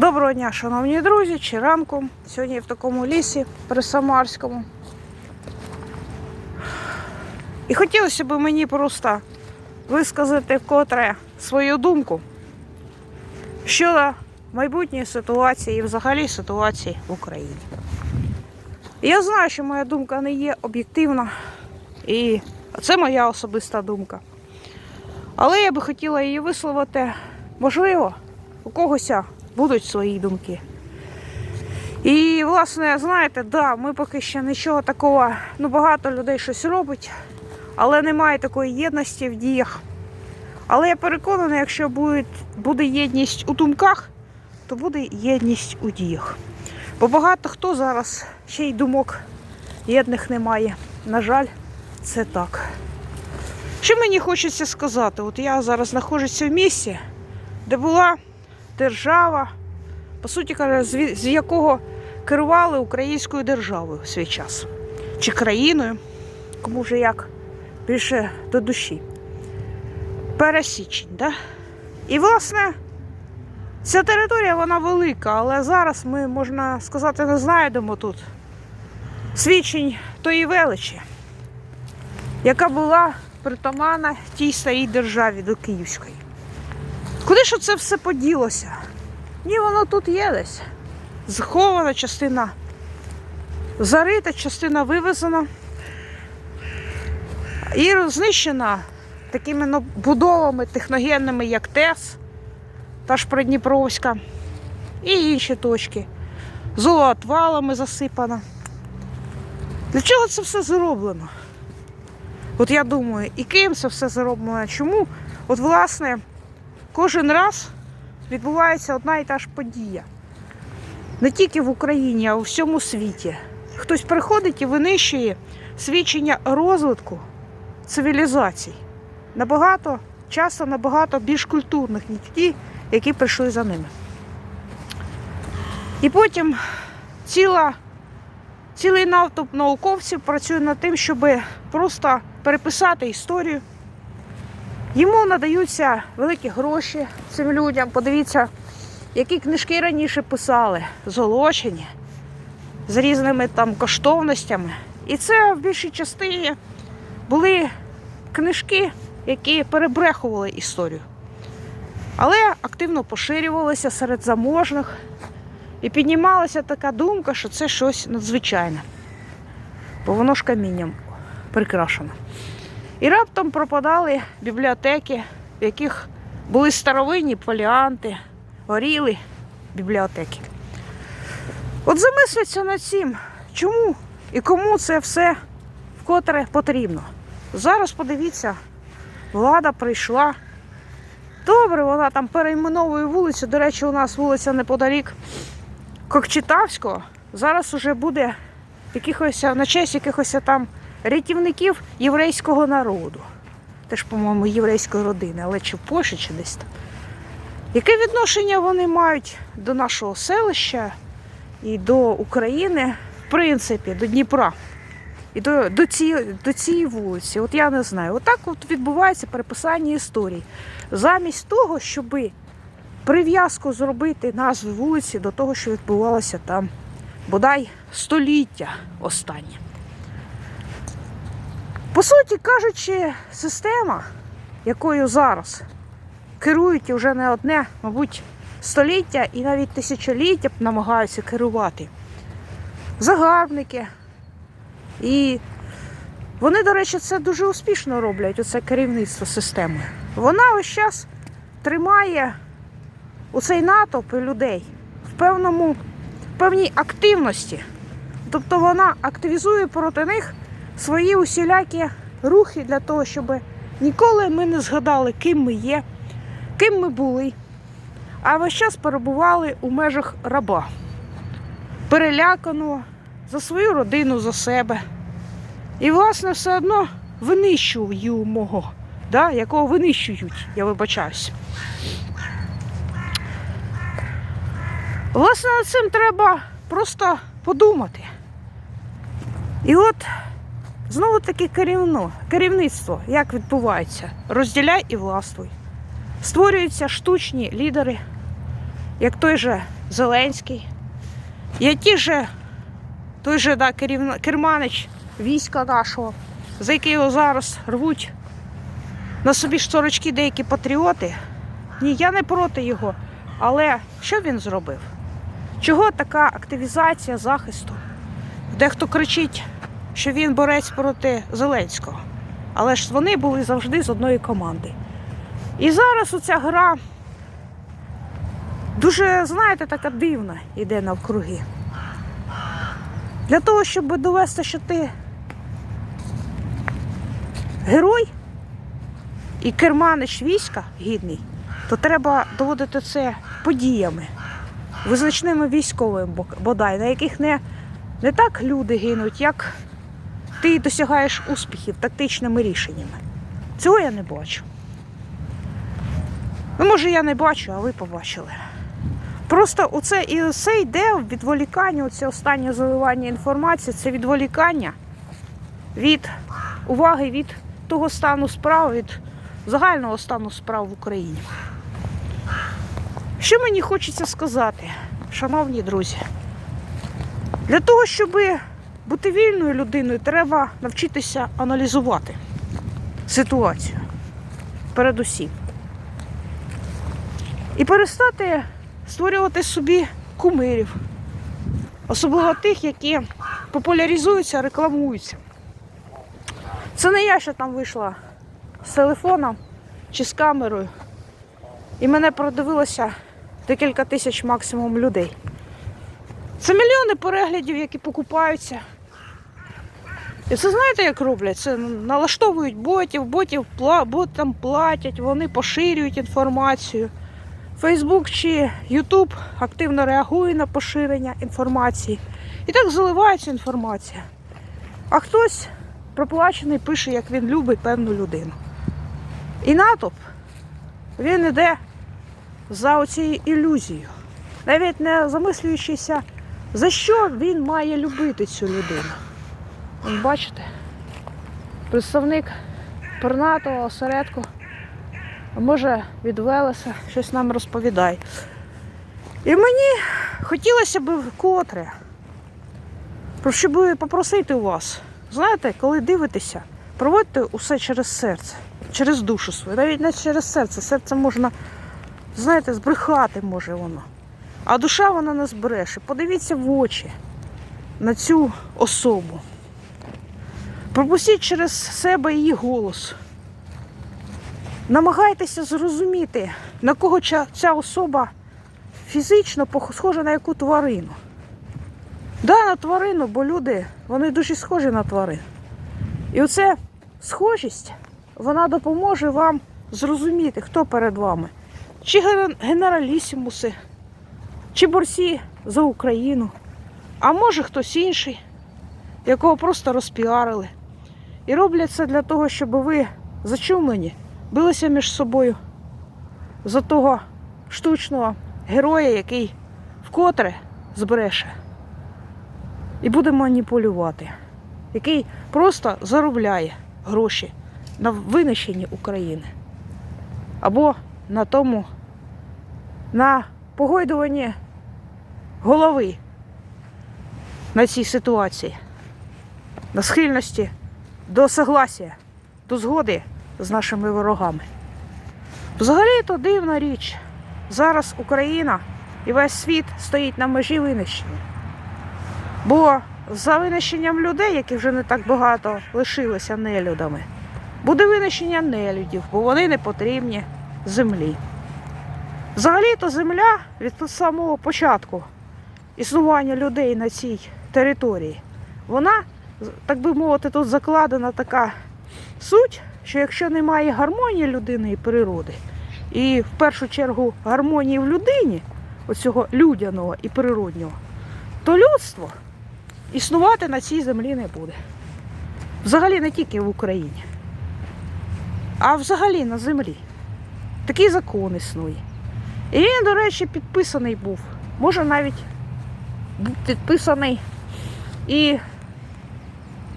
Доброго дня, шановні друзі, чи ранку. Сьогодні в такому лісі при Самарському. І хотілося б мені просто висказати вкотре свою думку щодо майбутньої ситуації і взагалі ситуації в Україні. Я знаю, що моя думка не є об'єктивна, і це моя особиста думка. Але я би хотіла її висловити, можливо, у когось будуть свої думки. І, власне, знаєте, да, ми поки що нічого такого, ну багато людей щось робить, але немає такої єдності в діях. Але я переконана, якщо буде, буде єдність у думках, то буде єдність у діях. Бо багато хто зараз ще й думок єдних немає. На жаль, це так. Що мені хочеться сказати? От я зараз знаходжуся в місці, де була держава, по суті каже, з якого керували українською державою в свій час. Чи країною, кому вже як більше до душі. Пересічень, да? І, власне, ця територія вона велика, але зараз ми, можна сказати, не знайдемо тут свідчень тої величі, яка була притаманна тій старій державі до Київської. Куди ж це все поділося? Ні, воно тут є десь. Захована частина зарита, частина вивезена і знищена такими ну, будовами техногенними, як ТЕС, та ж Придніпровська, і інші точки. Золоотвалами засипана. Для чого це все зроблено? От я думаю, і ким це все зроблено? Чому? От, власне, кожен раз відбувається одна і та ж подія. Не тільки в Україні, а у всьому світі. Хтось приходить і винищує свідчення розвитку цивілізацій. Набагато, часто набагато більш культурних, ніж ті, які прийшли за ними. І потім ціла, цілий натовп науковців працює над тим, щоб просто переписати історію. Йому надаються великі гроші цим людям. Подивіться, які книжки раніше писали, золочені, з різними там коштовностями. І це в більшій частині були книжки, які перебрехували історію. Але активно поширювалися серед заможних. І піднімалася така думка, що це щось надзвичайне. Бо воно ж камінням прикрашено. І раптом пропадали бібліотеки, в яких були старовинні поліанти, горіли бібліотеки. От замислиться над цим, чому і кому це все вкотре потрібно. Зараз подивіться, влада прийшла. Добре, вона там перейменовує вулицю. До речі, у нас вулиця неподалік Кокчетавського. Зараз уже буде якихось, на честь якихось там рятівників єврейського народу. Теж, по-моєму, єврейської родини, але чи в Польщі, чи десь там. Яке відношення вони мають до нашого селища і до України, в принципі, до Дніпра і до, до, цієї, до цієї вулиці? От я не знаю. Отак от відбувається переписання історій. Замість того, щоб прив'язку зробити назви вулиці до того, що відбувалося там, бодай століття останнє. По суті кажучи, система, якою зараз керують вже не одне, мабуть, століття і навіть тисячоліття намагаються керувати. Загарбники. І вони, до речі, це дуже успішно роблять, оце керівництво системи. Вона ось час тримає оцей натовп людей в певному, в певній активності. Тобто вона активізує проти них свої усілякі рухи для того, щоб ніколи ми не згадали, ким ми є, ким ми були, а весь час перебували у межах раба, переляканого за свою родину, за себе. І, власне, все одно винищуємо, да, якого винищують, я вибачаюся. Власне, над цим треба просто подумати. І от знову таки керівно, керівництво, як відбувається, розділяй і властвуй. Створюються штучні лідери, як той же Зеленський. Є ті же, той же да, керманич війська нашого, за який зараз рвуть на собі ж сорочки деякі патріоти. Ні, я не проти його. Але що він зробив? Чого така активізація захисту? Дехто кричить, що він борець проти Зеленського. Але ж вони були завжди з одної команди. І зараз оця гра дуже, знаєте, така дивна йде навкруги. Для того, щоб довести, що ти герой і керманич війська гідний, то треба доводити це подіями, визначними військовими бодай, на яких не, не так люди гинуть, як ти досягаєш успіхів тактичними рішеннями. Цього я не бачу. Ну, може, я не бачу, а ви побачили. Просто оце і це йде в відволікання, оце останнє заливання інформації, це відволікання від уваги від того стану справ, від загального стану справ в Україні. Що мені хочеться сказати, шановні друзі? Для того, щоб бути вільною людиною, треба навчитися аналізувати ситуацію передусім. І перестати створювати собі кумирів, особливо тих, які популяризуються, рекламуються. Це не я, що там вийшла з телефоном чи з камерою, і мене продивилося декілька тисяч максимум людей. Це мільйони переглядів, які покупаються. І це знаєте, як роблять? Це налаштовують ботів, ботів ботам платять, вони поширюють інформацію. Фейсбук чи Ютуб активно реагує на поширення інформації. І так заливається інформація. А хтось проплачений пише, як він любить певну людину. І натовп він іде за оцією ілюзією, навіть не замислюючися, за що він має любити цю людину. Вон, бачите, представник пернатого осередку, може від Велеса щось нам розповідає. І мені хотілося б вкотре, про що би попросити у вас. Знаєте, коли дивитеся, проводьте усе через серце, через душу свою, навіть не через серце. Серце можна, знаєте, збрехати може воно. А душа вона не збереше. Подивіться в очі на цю особу. Пропустіть через себе її голос. Намагайтеся зрозуміти, на кого ця, особа фізично схожа на яку тварину. Да, на тварину, бо люди вони дуже схожі на тварин. І оця схожість вона допоможе вам зрозуміти, хто перед вами. Чи ген- генералісімуси, чи борці за Україну, а може хтось інший, якого просто розпіарили. І роблять це для того, щоб ви зачумлені билися між собою? За того штучного героя, який вкотре збреше і буде маніпулювати, який просто заробляє гроші на винищенні України. Або на тому, на погойдуванні голови на цій ситуації, на схильності до согласія, до згоди з нашими ворогами. Взагалі то дивна річ. Зараз Україна і весь світ стоїть на межі винищення. Бо за винищенням людей, які вже не так багато лишилися нелюдами, буде винищення нелюдів, бо вони не потрібні землі. Взагалі-то земля від самого початку існування людей на цій території, вона, так би мовити, тут закладена така суть, що якщо немає гармонії людини і природи, і в першу чергу гармонії в людині, оцього людяного і природнього, то людство існувати на цій землі не буде. Взагалі не тільки в Україні, а взагалі на землі. Такий закон існує. І він, до речі, підписаний був. Може навіть підписаний і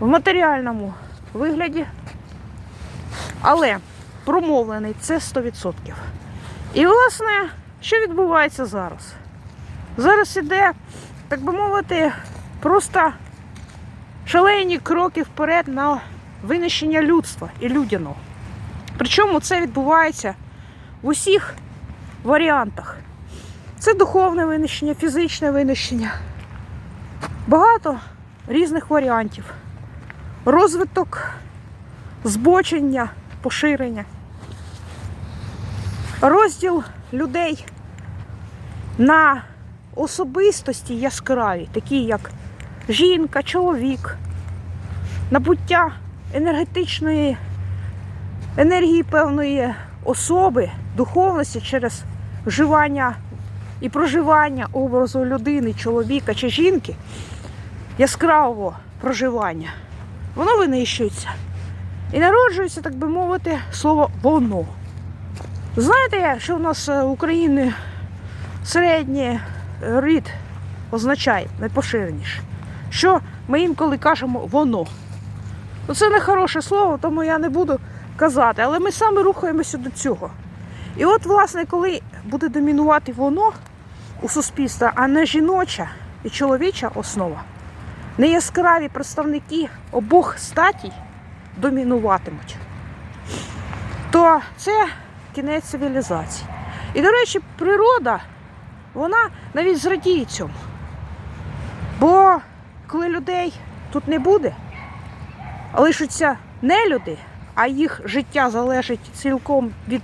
в матеріальному вигляді, але промовлений це 100%. І, власне, що відбувається зараз? Зараз іде, так би мовити, просто шалені кроки вперед на винищення людства і людяного. Причому це відбувається в усіх варіантах. Це духовне винищення, фізичне винищення. Багато різних варіантів. Розвиток, збочення, поширення. Розділ людей на особистості яскраві, такі як жінка, чоловік, набуття енергетичної енергії певної особи, духовності через вживання і проживання образу людини, чоловіка чи жінки, яскравого проживання, воно винищується. І народжується, так би мовити, слово воно. Знаєте, що в нас е, в Україні середній рід означає найпоширеніше? Що ми інколи кажемо воно. Ну, це не хороше слово, тому я не буду казати, але ми саме рухаємося до цього. І от, власне, коли буде домінувати воно у суспільстві, а не жіноча і чоловіча основа, неяскраві представники обох статій домінуватимуть, то це кінець цивілізації. І, до речі, природа, вона навіть зрадіє цьому. Бо коли людей тут не буде, а лишаться не люди, а їх життя залежить цілком від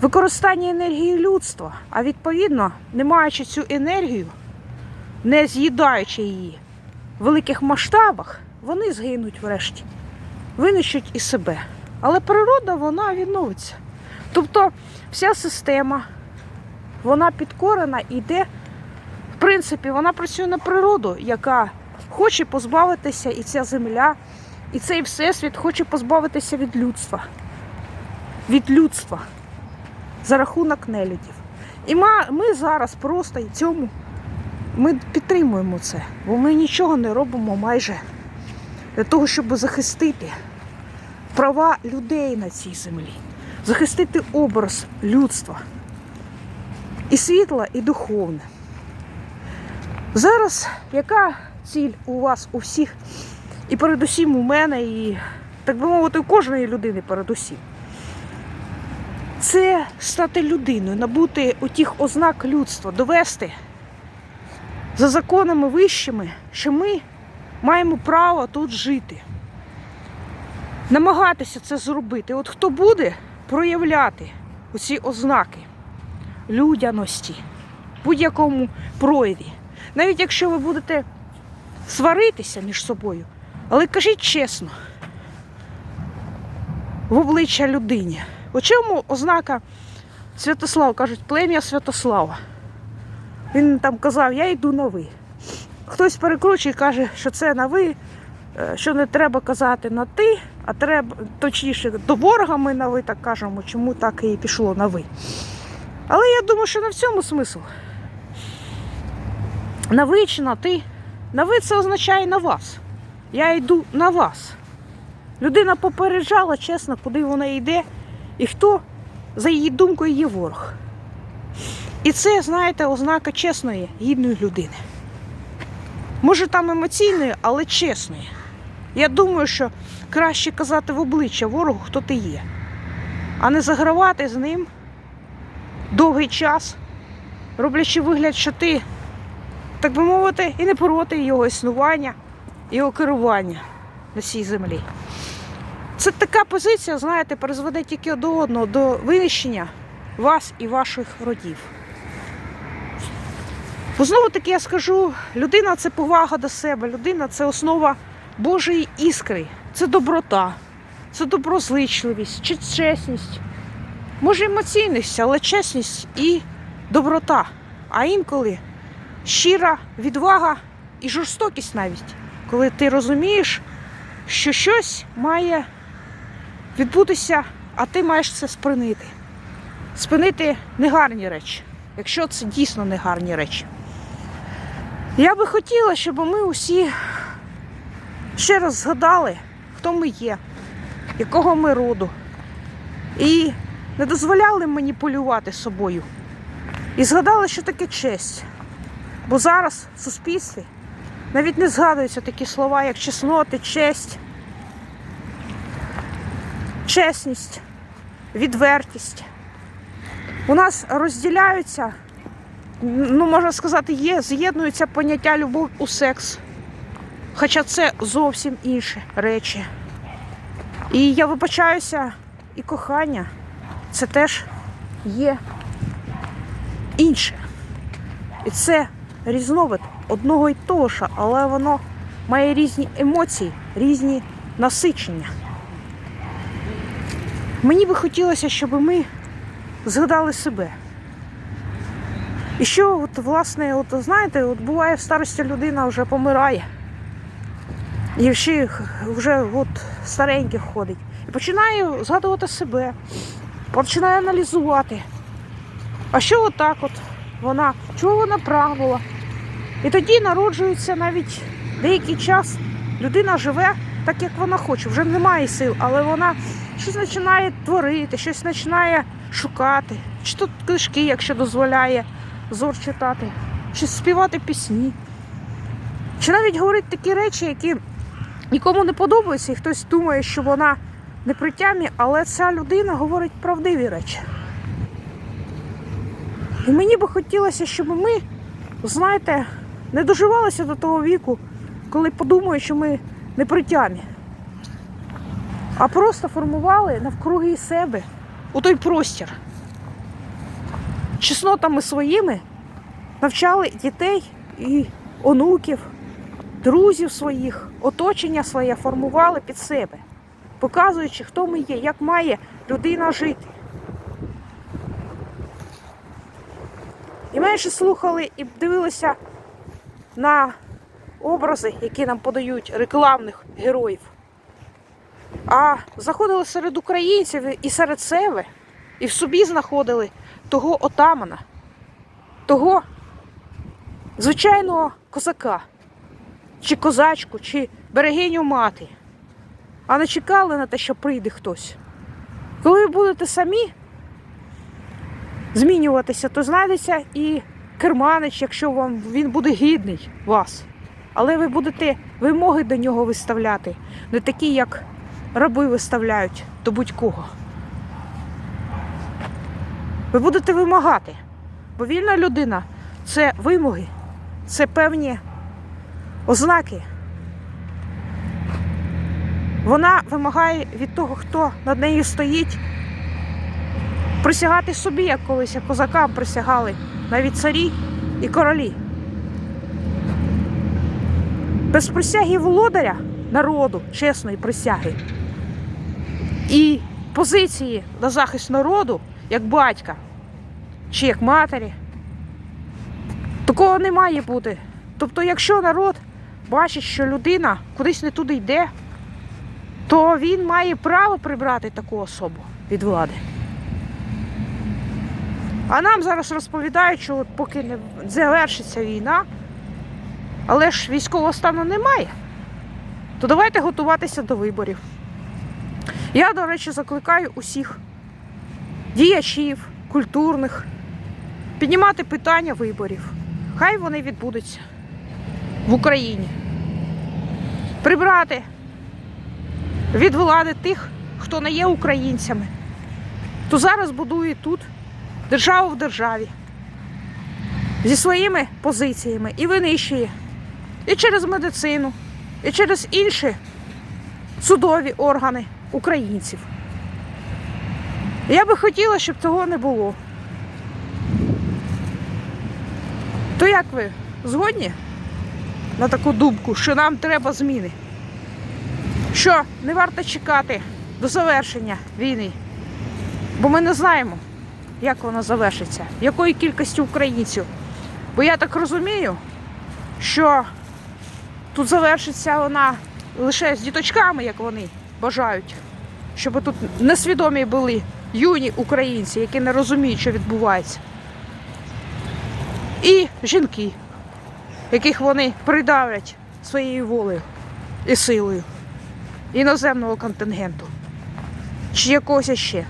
використання енергії людства, а відповідно, не маючи цю енергію, не з'їдаючи її в великих масштабах, вони згинуть врешті, винищуть і себе. Але природа вона відновиться. Тобто вся система, вона підкорена і йде, в принципі, вона працює на природу, яка хоче позбавитися і ця земля, і цей всесвіт хоче позбавитися від людства. Від людства за рахунок нелюдів. І ми зараз просто цьому ми підтримуємо це, бо ми нічого не робимо майже для того, щоб захистити права людей на цій землі, захистити образ людства і світла, і духовне. Зараз яка ціль у вас у всіх, і передусім у мене, і, так би мовити, у кожної людини передусім? Це стати людиною, набути отіх ознак людства, довести за законами вищими, що ми маємо право тут жити. Намагатися це зробити. От хто буде проявляти оці ознаки людяності будь-якому прояві, навіть якщо ви будете сваритися між собою, але кажіть чесно, в обличчя людині. У чому ознака Святослава? Кажуть, плем'я Святослава. Він там казав, я йду на ви. Хтось перекручує і каже, що це на ви, е, що не треба казати на ти, а треба, точніше, до ворога ми на ви так кажемо, чому так і пішло на ви. Але я думаю, що не в смисл. На ви чи на ти. На ви це означає на вас. Я йду на вас. Людина попереджала чесно, куди вона йде, і хто, за її думкою, є ворог. І це, знаєте, ознака чесної, гідної людини. Може там емоційної, але чесної. Я думаю, що краще казати в обличчя ворогу, хто ти є, а не загравати з ним довгий час, роблячи вигляд, що ти, так би мовити, і не проти його існування, його керування на цій землі. Це така позиція, знаєте, призведе тільки до одного, до винищення вас і ваших родів. Бо знову таки я скажу, людина це повага до себе, людина це основа Божої іскри, це доброта, це доброзичливість, чи чесність. Може емоційність, але чесність і доброта. А інколи щира відвага і жорстокість навіть, коли ти розумієш, що щось має відбутися, а ти маєш це спинити. Спинити негарні речі, якщо це дійсно негарні речі. Я би хотіла, щоб ми усі ще раз згадали, хто ми є, якого ми роду. І не дозволяли маніпулювати собою І згадали, що таке честь. Бо зараз в суспільстві навіть не згадуються такі слова, як чесноти, честь, чесність, відвертість. У нас розділяються, ну можна сказати, є, з'єднуються поняття любов у секс. Хоча це зовсім інші речі. І я вибачаюся, і кохання це теж є інше. І це різновид одного й того ж, але воно має різні емоції, різні насичення. Мені би хотілося, щоб ми згадали себе. І що, от, власне, от, знаєте, от буває в старості людина вже помирає. І ще вже от, стареньких ходить. І починає згадувати себе, починає аналізувати. А що отак от вона, чого вона прагнула? І тоді народжується навіть деякий час. Людина живе так, як вона хоче. Вже немає сил, але вона щось починає творити, щось починає шукати. Чи тут книжки, якщо дозволяє зор читати, чи співати пісні. Чи навіть говорить такі речі, які нікому не подобаються, і хтось думає, що вона не при тямі, але ця людина говорить правдиві речі. І мені би хотілося, щоб ми, знаєте, не доживалися до того віку, коли подумають, що ми не при а просто формували навкруги себе у той простір. Чеснотами своїми навчали дітей і онуків, друзів своїх, оточення своє формували під себе, показуючи, хто ми є, як має людина жити. І менше слухали і дивилися на образи, які нам подають рекламних героїв. А заходили серед українців і серед себе, і в собі знаходили того отамана, того звичайного козака, чи козачку, чи берегиню мати, а не чекали на те, що прийде хтось. Коли ви будете самі змінюватися, то знайдеться і керманич, якщо вам він буде гідний вас. Але ви будете вимоги до нього виставляти, не такі, як раби виставляють до будь-кого. Ви будете вимагати. Бо вільна людина це вимоги, це певні ознаки. Вона вимагає від того, хто над нею стоїть, присягати собі, як колись як козакам присягали навіть царі і королі. Без присяги володаря народу, чесної присяги і позиції на захист народу, як батька чи як матері, такого не має бути. Тобто, якщо народ бачить, що людина кудись не туди йде, то він має право прибрати таку особу від влади. А нам зараз розповідають, що от поки не завершиться війна, але ж військового стану немає, то давайте готуватися до виборів. Я, до речі, закликаю усіх діячів, культурних, піднімати питання виборів. Хай вони відбудуться в Україні. Прибрати від влади тих, хто не є українцями, хто зараз будує тут державу в державі зі своїми позиціями і винищує і через медицину, і через інші судові органи українців. Я би хотіла, щоб цього не було. То як ви згодні на таку думку, що нам треба зміни? Що не варто чекати до завершення війни, бо ми не знаємо, як вона завершиться, якої кількості українців. Бо я так розумію, що тут завершиться вона лише з діточками, як вони бажають, щоб тут несвідомі були юні українці, які не розуміють, що відбувається. І жінки, яких вони придавлять своєю волею і силою іноземного контингенту чи якогось ще.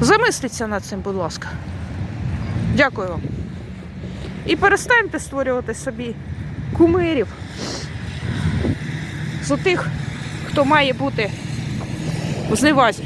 Замисліться над цим, будь ласка. Дякую вам. І перестаньте створювати собі кумирів з тих, хто має бути у зневазі.